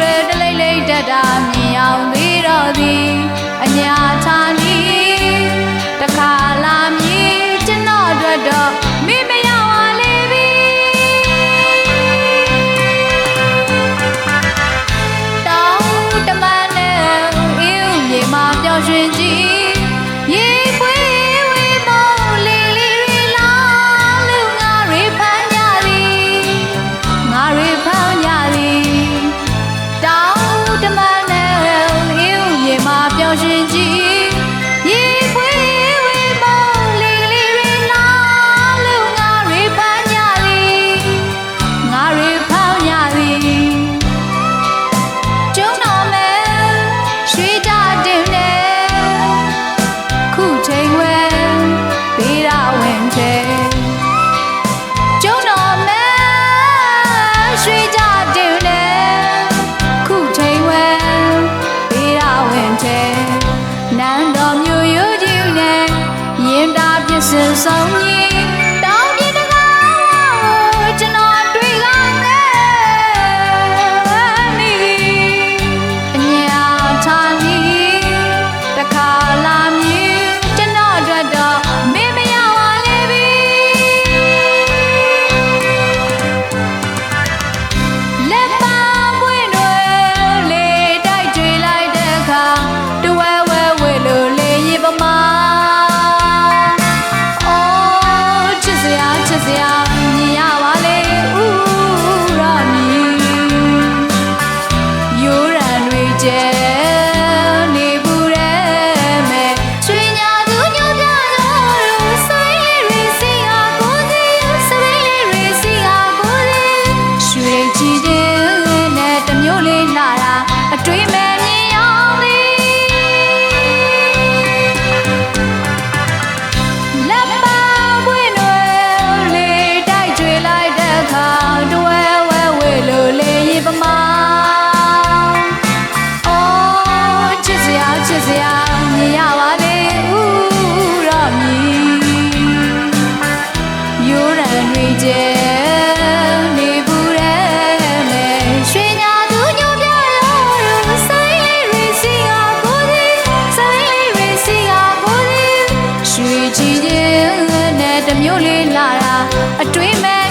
ရတလိမ့်လိမ့်တတာမြင်အောင်ပြီးတော့သည် စဉ် ချစ်စရာမြင်ရပါလေဥတော်မြည်ရိုးရံတွေကျဲနေဘူးရဲမဲရွှေညာသူညိုပြလို့ဆိုင်လေးတွေစီကကိုသည်ဆိုင်လေးတွေစီကကိုသည်ရွှေချီရင်နဲ့တမျိုးလေးလာတာအတွင်းမဲ့